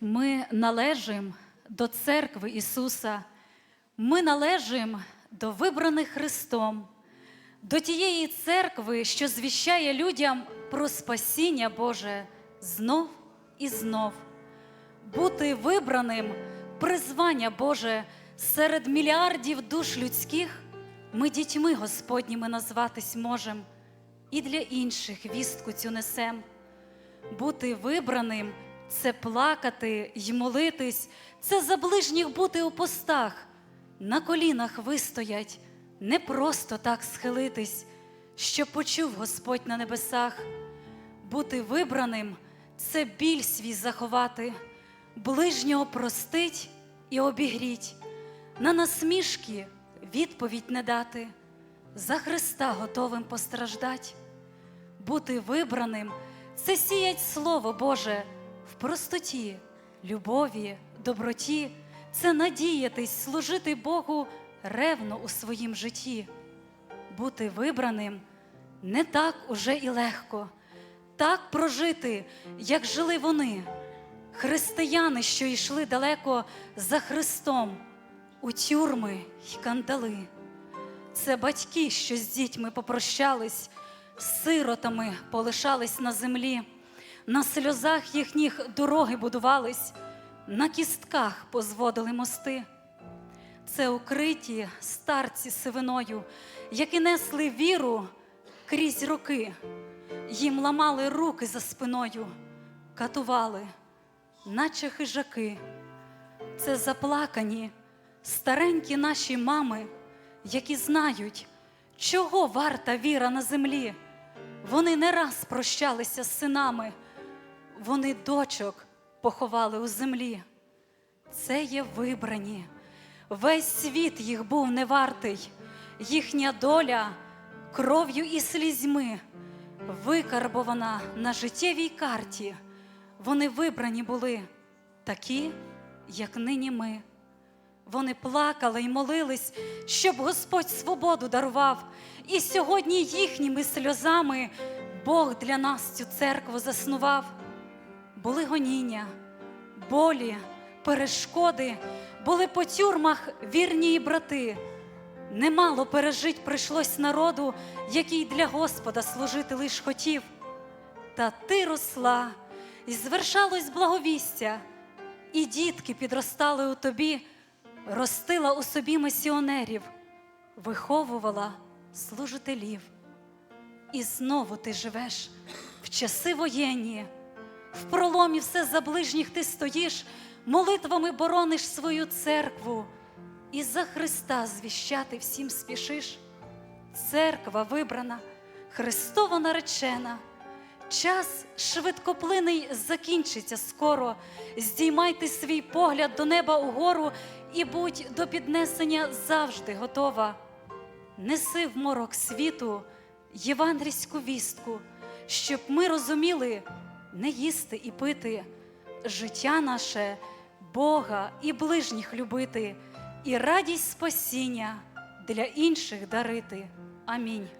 Ми належимо до церкви Ісуса, ми належимо до вибраних Христом, до тієї церкви, що звіщає людям про спасіння Боже знов і знов. Бути вибраним призвання Боже серед мільярдів душ людських, ми дітьми Господніми назватись можем, і для інших вістку цю несем. Бути вибраним це плакати й молитись, це за ближніх бути у постах, на колінах вистоять, не просто так схилитись, що почув Господь на небесах. Бути вибраним це біль свій заховати, ближнього простить і обігріть, на насмішки відповідь не дати, за Христа готовим постраждать. Бути вибраним це сіять Слово Боже простоті, любові, доброті, це надіятись, служити Богу ревно у своїм житті. Бути вибраним не так уже і легко, так прожити, як жили вони, християни, що йшли далеко за Христом, у тюрми й кандали. Це батьки, що з дітьми попрощались, сиротами полишались на землі, на сльозах їхніх дороги будувались, на кістках позводили мости. Це укриті старці сивиною, які несли віру крізь роки, їм ламали руки за спиною, катували, наче хижаки. Це заплакані старенькі наші мами, які знають, чого варта віра на землі. Вони не раз прощалися з синами, вони дочок поховали у землі. Це є вибрані. Весь світ їх був не вартий, їхня доля кров'ю і слізьми викарбована на життєвій карті. Вони вибрані були такі, як нині ми. Вони плакали й молились, щоб Господь свободу дарував. І сьогодні їхніми сльозами Бог для нас цю церкву заснував. Були гоніння, болі, перешкоди, були по тюрмах вірні й брати. Немало пережить прийшлось народу, який для Господа служити лиш хотів. Та ти росла, і звершалось благовістя, і дітки підростали у тобі, ростила у собі мисіонерів, виховувала служителів. І знову ти живеш в часи воєнні, в проломі все за ближніх ти стоїш, молитвами борониш свою церкву, і за Христа звіщати всім спішиш. Церква вибрана, Христова наречена. Час швидкоплиний закінчиться скоро. Здіймайте свій погляд до неба угору і будь до піднесення завжди готова. Неси в морок світу євангельську вістку, щоб ми розуміли не їсти і пити, життя наше, Бога і ближніх любити, і радість спасіння для інших дарити. Амінь.